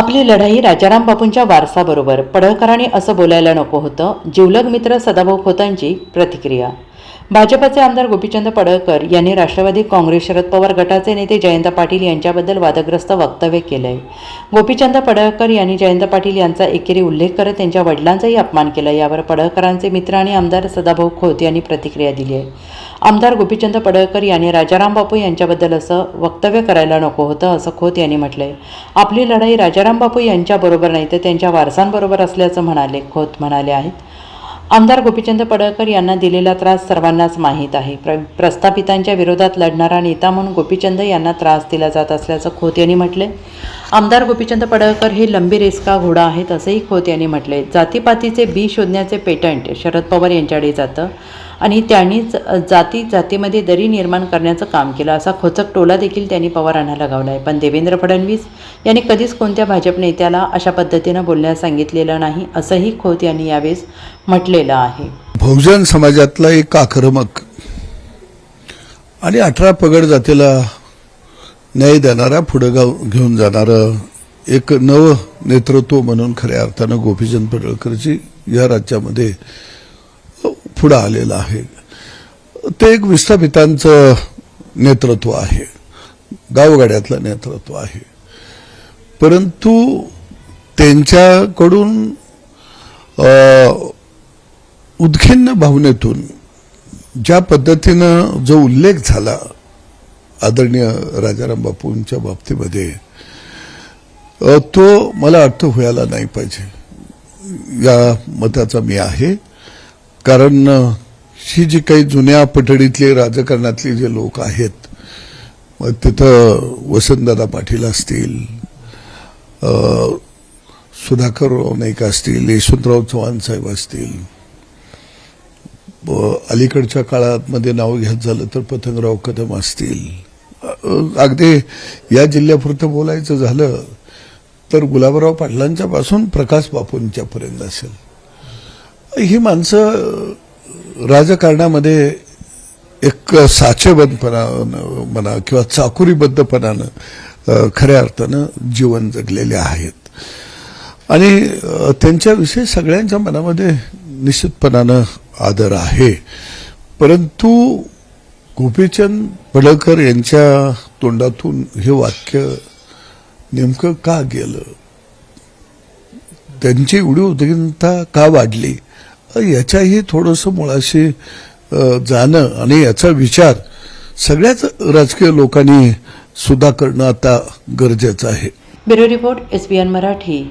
आपली लढाई राजाराम बापूंच्या वारसाबरोबर पडळकरांनी असं बोलायला नको होतं जिवलग मित्र सदाभाऊ खोतांची प्रतिक्रिया. भाजपचे आमदार गोपीचंद पडळकर यांनी राष्ट्रवादी काँग्रेस शरद पवार गटाचे नेते जयंत पाटील यांच्याबद्दल वादग्रस्त वक्तव्य केलं आहे गोपीचंद पडळकर यांनी जयंत पाटील यांचा एकेरी उल्लेख करत त्यांच्या वडिलांचाही अपमान केला. यावर पडळकरांचे मित्र आणि आमदार सदाभाऊ खोत यांनी प्रतिक्रिया दिली आहे. आमदार गोपीचंद पडळकर यांनी राजाराम बापू यांच्याबद्दल असं वक्तव्य करायला नको होतं असं खोत यांनी म्हटलंय. आपली लढाई राजाराम बापू यांच्याबरोबर नाही तर त्यांच्या वारसांबरोबर असल्याचं म्हणाले खोत म्हणाले आहेत. आमदार गोपीचंद पडळकर यांना दिलेला त्रास सर्वांनाच माहीत आहे. प्र प्रस्थापितांच्या विरोधात लढणारा नेता म्हणून गोपीचंद यांना त्रास दिला जात असल्याचं खोत यांनी म्हटले आमदार गोपीचंद पडळकर हे लंबी रेसका घोडा आहेत असंही खोत यांनी म्हटले जातीपातीचे बी शोधण्याचे पेटंट शरद पवार यांच्याकडे जातं. आणि त्यांनीच जाती जातीमध्ये दरी निर्माण करण्याचं काम केलं. असा खोचक टोला देखील त्यांनी पवारांना लगावला आहे. पण देवेंद्र फडणवीस यांनी कधीच कोणत्या भाजप नेत्याला अशा पद्धतीनं बोलण्यास सांगितलेलं नाही असंही खोत यांनी यावेळेस म्हटलेलं आहे. बहुजन समाजातला एक आक्रमक आणि अठरा पगड जातीला न्याय देणारा पुढं गाव घेऊन जाणारं एक नव नेतृत्व म्हणून खऱ्या अर्थानं गोपीचंद पडळकरची या राज्यामध्ये पुढं आलेलं आहे. ते एक विस्थापितांचं नेतृत्व आहे. गावगाड्यातलं नेतृत्व आहे. परंतु त्यांच्याकडून अ, उद्खिन्न भावनेतून ज्या पद्धतीनं जो उल्लेख झाला आदरणीय राजाराम बापूंच्या बाबतीमध्ये तो मला अर्थ व्हायला नाही पाहिजे. या मताचा मी आहे. कारण ही जी काही जुन्या पठडीतले राजकारणातली जे लोक आहेत मग तिथं वसंतदादा पाटील असतील सुधाकरराव सुधाकर नाईक असतील यशवंतराव चव्हाण साहेब असतील अलीकडच्या काळात मध्ये नाव घ्यायचं झालं तर पतंगराव कदम असतील. अगदी या जिल्ह्यापुरतं बोलायचं झालं तर गुलाबराव पाटलांच्या पासून प्रकाश बापूंच्यापर्यंत असेल. ही माणसं राजकारणामध्ये एक साचेबंदपणानं म्हणा किंवा चाकुरीबद्धपणानं खऱ्या अर्थानं जीवन जगलेले आहेत. आणि त्यांच्याविषयी सगळ्यांच्या मनामध्ये निश्चितपणानं आदर आहे. परंतु गोपीचंद पडळकर यांच्या तोंडातून हे वाक्य नेमकं का गेलं? त्यांची एवढी उद्विग्नता का वाढली? याच्याही थोडंसं मुळाशी जाणं आणि याचा विचार सगळ्याच राजकीय लोकांनी सुद्धा करणं आता गरजेचं आहे. Bureau report S Marathi.